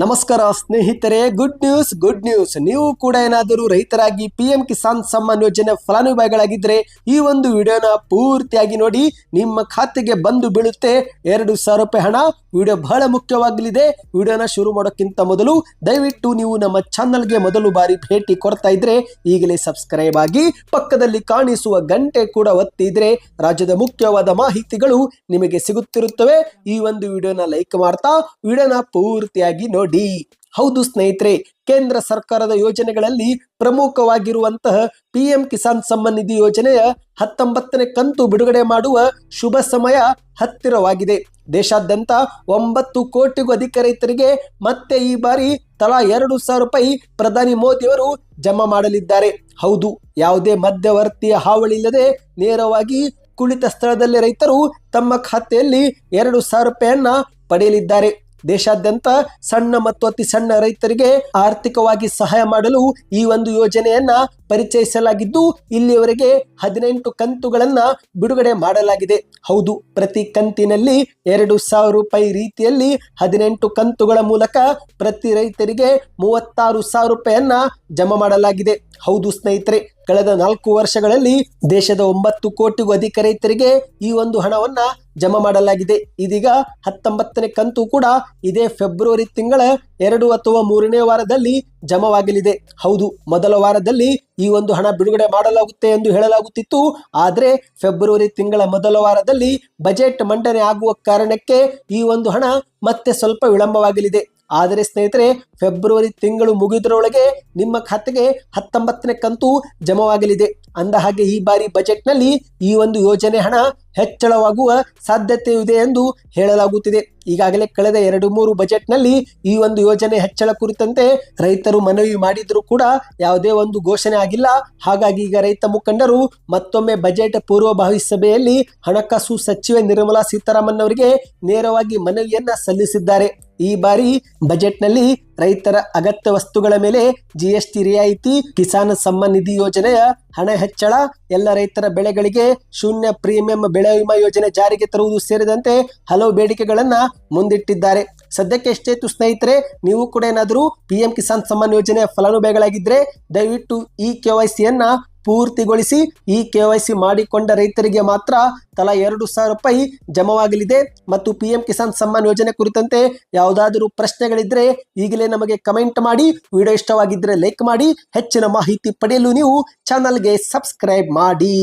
ನಮಸ್ಕಾರ ಸ್ನೇಹಿತರೆ good news good news ನೀವು ಕೂಡ ಏನಾದರೂ ರೈತರಾಗಿ ಪಿ ಎಂ ಕಿಸಾನ್ ಸಮ್ಮಾನ್ ಯೋಜನೆ ಫಲಾನುಭವಿಗಳಾಗಿದ್ದರೆ ಈ ಒಂದು ವಿಡಿಯೋನ ಪೂರ್ತಿಯಾಗಿ ನೋಡಿ, ನಿಮ್ಮ ಖಾತೆಗೆ ಬಂದು ಬೀಳುತ್ತೆ ಎರಡು ಸಾವಿರ ರೂಪಾಯಿ ಹಣ. ವಿಡಿಯೋ ಬಹಳ ಮುಖ್ಯವಾಗಲಿದೆ. ವಿಡಿಯೋನ ಶುರು ಮಾಡೋಕ್ಕಿಂತ ಮೊದಲು ದಯವಿಟ್ಟು ನೀವು ನಮ್ಮ ಚಾನಲ್ಗೆ ಮೊದಲು ಬಾರಿ ಭೇಟಿ ಕೊಡ್ತಾ ಇದ್ರೆ ಈಗಲೇ ಸಬ್ಸ್ಕ್ರೈಬ್ ಆಗಿ ಪಕ್ಕದಲ್ಲಿ ಕಾಣಿಸುವ ಗಂಟೆ ಕೂಡ ಒತ್ತಿದ್ರೆ ರಾಜ್ಯದ ಮುಖ್ಯವಾದ ಮಾಹಿತಿಗಳು ನಿಮಗೆ ಸಿಗುತ್ತಿರುತ್ತವೆ. ಈ ಒಂದು ವಿಡಿಯೋನ ಲೈಕ್ ಮಾಡ್ತಾ, ವಿಡಿಯೋನ ಪೂರ್ತಿಯಾಗಿ ನೋಡಿ. ಹೌದು ಸ್ನೇಹಿತರೆ, ಕೇಂದ್ರ ಸರ್ಕಾರದ ಯೋಜನೆಗಳಲ್ಲಿ ಪ್ರಮುಖವಾಗಿರುವಂತಹ ಪಿ ಎಂ ಕಿಸಾನ್ ಸಮ್ಮಾನ್ ನಿಧಿ ಯೋಜನೆಯ ಹತ್ತೊಂಬತ್ತನೇ ಕಂತು ಬಿಡುಗಡೆ ಮಾಡುವ ಶುಭ ಸಮಯ ಹತ್ತಿರವಾಗಿದೆ. ದೇಶಾದ್ಯಂತ ಒಂಬತ್ತು ಕೋಟಿಗೂ ಅಧಿಕ ರೈತರಿಗೆ ಮತ್ತೆ ಈ ಬಾರಿ ತಲಾ ಎರಡು ಸಾವಿರ ರೂಪಾಯಿ ಪ್ರಧಾನಿ ಮೋದಿಯವರು ಜಮಾ ಮಾಡಲಿದ್ದಾರೆ. ಹೌದು, ಯಾವುದೇ ಮಧ್ಯವರ್ತಿಯ ಹಾವಳಿ ಇಲ್ಲದೆ ನೇರವಾಗಿ ಕುಳಿತ ಸ್ಥಳದಲ್ಲಿ ರೈತರು ತಮ್ಮ ಖಾತೆಯಲ್ಲಿ ಎರಡು ಸಾವಿರ ರೂಪಾಯಿಯನ್ನ ಪಡೆಯಲಿದ್ದಾರೆ. ದೇಶಾದ್ಯಂತ ಸಣ್ಣ ಮತ್ತು ಅತಿ ಸಣ್ಣ ರೈತರಿಗೆ ಆರ್ಥಿಕವಾಗಿ ಸಹಾಯ ಮಾಡಲು ಈ ಒಂದು ಯೋಜನೆಯನ್ನ ಪರಿಚಯಿಸಲಾಗಿದ್ದು ಇಲ್ಲಿಯವರೆಗೆ ಹದಿನೆಂಟು ಕಂತುಗಳನ್ನ ಬಿಡುಗಡೆ ಮಾಡಲಾಗಿದೆ. ಹೌದು, ಪ್ರತಿ ಕಂತಿನಲ್ಲಿ ಎರಡು ಸಾವಿರ ರೂಪಾಯಿ ರೀತಿಯಲ್ಲಿ ಹದಿನೆಂಟು ಕಂತುಗಳ ಮೂಲಕ ಪ್ರತಿ ರೈತರಿಗೆ ಮೂವತ್ತಾರು ಸಾವಿರ ರೂಪಾಯಿಯನ್ನ ಜಮಾ ಮಾಡಲಾಗಿದೆ. ಹೌದು ಸ್ನೇಹಿತರೆ, ಕಳೆದ ನಾಲ್ಕು ವರ್ಷಗಳಲ್ಲಿ ದೇಶದ ಒಂಬತ್ತು ಕೋಟಿಗೂ ಅಧಿಕ ರೈತರಿಗೆ ಈ ಒಂದು ಹಣವನ್ನ ಜಮಾ ಮಾಡಲಾಗಿದೆ. ಇದೀಗ ಹತ್ತೊಂಬತ್ತನೇ ಕಂತು ಕೂಡ ಇದೇ ಫೆಬ್ರವರಿ ತಿಂಗಳ ಎರಡು ಅಥವಾ ಮೂರನೇ ವಾರದಲ್ಲಿ ಜಮವಾಗಲಿದೆ. ಹೌದು, ಮೊದಲ ವಾರದಲ್ಲಿ ಈ ಒಂದು ಹಣ ಬಿಡುಗಡೆ ಮಾಡಲಾಗುತ್ತೆ ಎಂದು ಹೇಳಲಾಗುತ್ತಿತ್ತು. ಆದರೆ ಫೆಬ್ರವರಿ ತಿಂಗಳ ಮೊದಲ ವಾರದಲ್ಲಿ ಬಜೆಟ್ ಮಂಡನೆ ಆಗುವ ಕಾರಣಕ್ಕೆ ಈ ಒಂದು ಹಣ ಮತ್ತೆ ಸ್ವಲ್ಪ ವಿಳಂಬವಾಗಲಿದೆ. ಆದರೆ ಸ್ನೇಹಿತರೆ, ಫೆಬ್ರವರಿ ತಿಂಗಳು ಮುಗಿದರೊಳಗೆ ನಿಮ್ಮ ಖಾತೆಗೆ ಹತ್ತೊಂಬತ್ತನೇ ಕಂತು ಜಮವಾಗಲಿದೆ. ಅಂದ ಹಾಗೆ ಈ ಬಾರಿ ಬಜೆಟ್ನಲ್ಲಿ ಈ ಒಂದು ಯೋಜನೆ ಹಣ ಹೆಚ್ಚಳವಾಗುವ ಸಾಧ್ಯತೆ ಇದೆ ಎಂದು ಹೇಳಲಾಗುತ್ತಿದೆ. ಈಗಾಗಲೇ ಕಳೆದ ಎರಡು ಮೂರು ಬಜೆಟ್ನಲ್ಲಿ ಈ ಒಂದು ಯೋಜನೆ ಹೆಚ್ಚಳ ಕುರಿತಂತೆ ರೈತರು ಮನವಿ ಮಾಡಿದ್ರು ಕೂಡ ಯಾವುದೇ ಒಂದು ಘೋಷಣೆ ಆಗಿಲ್ಲ. ಹಾಗಾಗಿ ಈಗ ರೈತ ಮುಖಂಡರು ಮತ್ತೊಮ್ಮೆ ಬಜೆಟ್ ಪೂರ್ವಭಾವಿ ಸಭೆಯಲ್ಲಿ ಹಣಕಾಸು ಸಚಿವೆ ನಿರ್ಮಲಾ ಸೀತಾರಾಮನ್ ಅವರಿಗೆ ನೇರವಾಗಿ ಮನವಿಯನ್ನ ಸಲ್ಲಿಸಿದ್ದಾರೆ. ಈ ಬಾರಿ ಬಜೆಟ್ನಲ್ಲಿ ರೈತರ ಅಗತ್ಯ ವಸ್ತುಗಳ ಮೇಲೆ ಜಿಎಸ್ಟಿ ರಿಯಾಯಿತಿ, ಕಿಸಾನ್ ಸಮ್ಮಾನ್ ನಿಧಿ ಯೋಜನೆಯ ಹಣ ಹೆಚ್ಚಳ, ಎಲ್ಲ ರೈತರ ಬೆಳೆಗಳಿಗೆ ಶೂನ್ಯ ಪ್ರೀಮಿಯಂ ಬೆಳೆ ವಿಮಾ ಯೋಜನೆ ಜಾರಿಗೆ ತರುವುದು ಸೇರಿದಂತೆ ಹಲವು ಬೇಡಿಕೆಗಳನ್ನ ಮುಂದಿಟ್ಟಿದ್ದಾರೆ. ಸದ್ಯಕ್ಕೆ ಎಷ್ಟೇತು ಸ್ನೇಹಿತರೆ ನೀವು ಕೂಡ ಏನಾದರೂ ಪಿ ಎಂ ಕಿಸಾನ್ ಸಮ್ಮಾನ್ ಯೋಜನೆಯ ಫಲಾನುಭವಿಗಳಾಗಿದ್ದರೆ ದಯವಿಟ್ಟು ಈ ಕೆ ವೈ ಸಿಯನ್ನ ಪೂರ್ತಿಗೊಳಿಸಿ ಈ ಕೆ ವೈ ಸಿ ಮಾಡಿಕೊಂಡ ರೈತರಿಗೆ ಮಾತ್ರ ತಲಾ ಎರಡು ಸಾವಿರ ರೂಪಾಯಿ ಜಮವಾಗಲಿದೆ. ಮತ್ತು ಪಿ ಕಿಸಾನ್ ಸಮ್ಮಾನ್ ಯೋಜನೆ ಕುರಿತಂತೆ ಯಾವುದಾದರೂ ಪ್ರಶ್ನೆಗಳಿದ್ರೆ ಈಗಲೇ ನಮಗೆ ಕಮೆಂಟ್ ಮಾಡಿ, ವಿಡಿಯೋ ಇಷ್ಟವಾಗಿದ್ದರೆ ಲೈಕ್ ಮಾಡಿ, ಹೆಚ್ಚಿನ ಮಾಹಿತಿ ಪಡೆಯಲು ನೀವು ಚಾನಲ್ಗೆ ಸಬ್ಸ್ಕ್ರೈಬ್ ಮಾಡಿ.